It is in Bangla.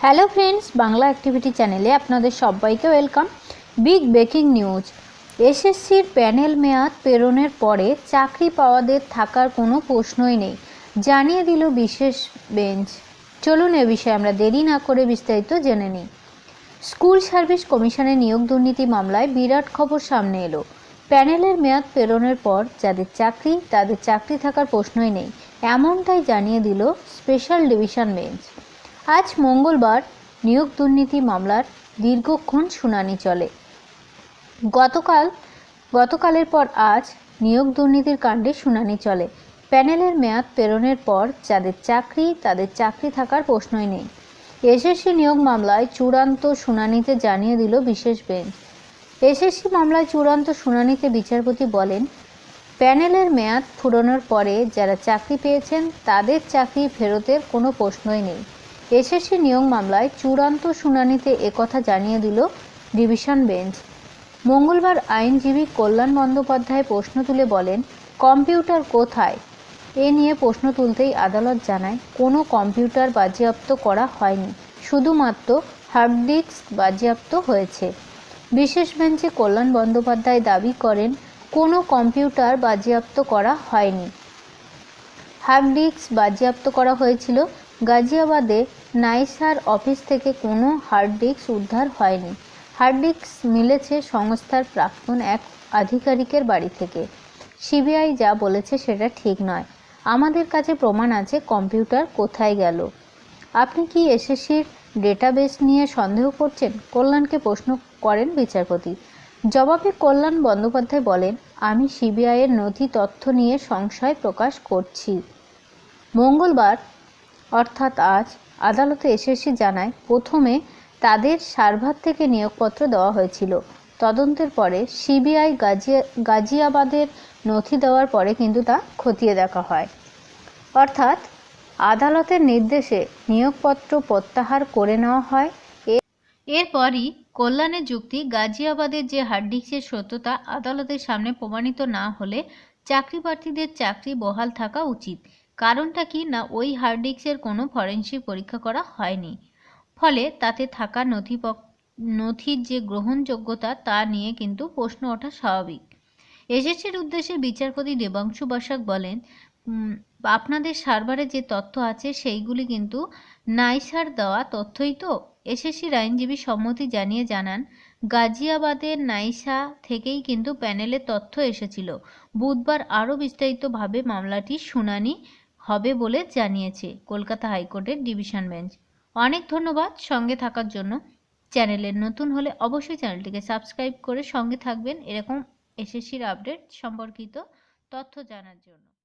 হ্যালো ফ্রেন্ডস বাংলা অ্যাক্টিভিটি চ্যানেলে আপনাদের সবাইকে ওয়েলকাম বিগ ব্রেকিং নিউজ এসএসসির প্যানেল মেয়াদ পেরোনের পরে চাকরি পাওয়াদের থাকার কোনো প্রশ্নই নেই। জানিয়ে দিল বিশেষ বেঞ্চ। চলুন এ বিষয়ে আমরা দেরি না করে বিস্তারিত জেনে নিই। স্কুল সার্ভিস কমিশনের নিয়োগ দুর্নীতি মামলায় বিরাট খবর সামনে এলো। প্যানেলের মেয়াদ পেরোনোর পর যাদের চাকরি, তাদের চাকরি থাকার প্রশ্নই নেই। এমনটাই জানিয়ে দিল স্পেশাল ডিভিশন বেঞ্চ। আজ মঙ্গলবার নিয়োগ দুর্নীতি মামলার দীর্ঘক্ষণ শুনানি চলে। গতকাল, গতকালের পর আজ নিয়োগ দুর্নীতির কাণ্ডে শুনানি চলে। প্যানেলের মেয়াদ পেরোনের পর যাদের চাকরি, তাদের চাকরি থাকার প্রশ্নই নেই। এসএসসি নিয়োগ মামলায় চূড়ান্ত শুনানিতে জানিয়ে দিল বিশেষ বেঞ্চ। এসএসসি মামলায় চূড়ান্ত শুনানিতে বিচারপতি বলেন, প্যানেলের মেয়াদ ফুরোনোর পরে যারা চাকরি পেয়েছেন, তাদের চাকরি ফেরতের কোনো প্রশ্নই নেই। এসএসসি নিয়োগ মামলায় চূড়ান্ত শুনানিতে একথা জানিয়ে দিল ডিভিশন বেঞ্চ। মঙ্গলবার আইনজীবী কল্যাণ বন্দ্যোপাধ্যায় প্রশ্ন তুলে বলেন, কম্পিউটার কোথায়? এ নিয়ে প্রশ্ন তুলতেই আদালত জানায়, কোনো কম্পিউটার বাজেয়াপ্ত করা হয়নি। শুধুমাত্র হার্ড ডিস্ক বাজেয়াপ্ত হয়েছে। বিশেষ বেঞ্চে কল্যাণ বন্দ্যোপাধ্যায় দাবি করেন, কোনো কম্পিউটার বাজেয়াপ্ত করা হয়নি। হার্ড ডিস্ক বাজেয়াপ্ত করা হয়েছিল গাজিয়াবাদে নাইসার অফিস থেকে কোনো হার্ড ডিস্ক উদ্ধার হয়নি। হার্ড ডিস্ক মিলেছে সংস্থার প্রাক্তন এক আধিকারিকের বাড়ি থেকে। সিবিআই যা বলেছে সেটা ঠিক নয়। আমাদের কাছে প্রমাণ আছে কম্পিউটার কোথায় গেল। আপনি কি এসএসসির ডেটাবেস নিয়ে সন্দেহ করছেন? কল্যাণকে প্রশ্ন করেন বিচারপতি। জবাবে কল্যাণ বন্দ্যোপাধ্যায় বলেন, আমি সিবিআইয়ের নথি তথ্য নিয়ে সংশয় প্রকাশ করছি। মঙ্গলবার অর্থাৎ আজ আদালতে এসএসসি জানায়, প্রথমে তাদের সার্ভার থেকে নিয়োগপত্র দেওয়া হয়েছিল। তদন্তের পরে সিবিআই গাজিয়া, গাজিয়াবাদের নথি দেওয়ার পরে কিন্তু তা খতিয়ে দেখা হয়। অর্থাৎ আদালতের নির্দেশে নিয়োগপত্র প্রত্যাহার করে নেওয়া হয়। এরপরই কল্যাণের যুক্তি গাজিয়াবাদের যে হার্ডডিস্কের সত্যতা আদালতের সামনে প্রমাণিত না হলে চাকরি প্রার্থীদের চাকরি বহাল থাকা উচিত। কারণটা কি না ওই হার্ডডিস্কের কোনো ফরেনসিক পরীক্ষা করা হয়নি। ফলে তাতে থাকা নথিপত্র নথির যে গ্রহণযোগ্যতা তা নিয়ে কিন্তু প্রশ্ন ওঠা স্বাভাবিক। এসএসসির উদ্দেশ্যে বিচারপতি দেবাংশু বসাক বলেন আপনাদের সার্ভারে যে তথ্য আছে সেইগুলি কিন্তু নাইসার দেওয়া তথ্যই তো। এসএসসির আইনজীবী সম্মতি জানিয়ে জানান গাজিয়াবাদের নাইসা থেকেই কিন্তু প্যানেলের তথ্য এসেছিল। বুধবার আরও বিস্তারিতভাবে মামলাটি শুনানি হবে বলে জানিয়েছে কলকাতা হাইকোর্টের ডিভিশন বেঞ্চ। অনেক ধন্যবাদ সঙ্গে থাকার জন্য। চ্যানেলের নতুন হলে অবশ্যই চ্যানেলটিকে সাবস্ক্রাইব করে সঙ্গে থাকবেন। এরকম এসএসসির আপডেট সম্পর্কিত তথ্য জানার জন্য।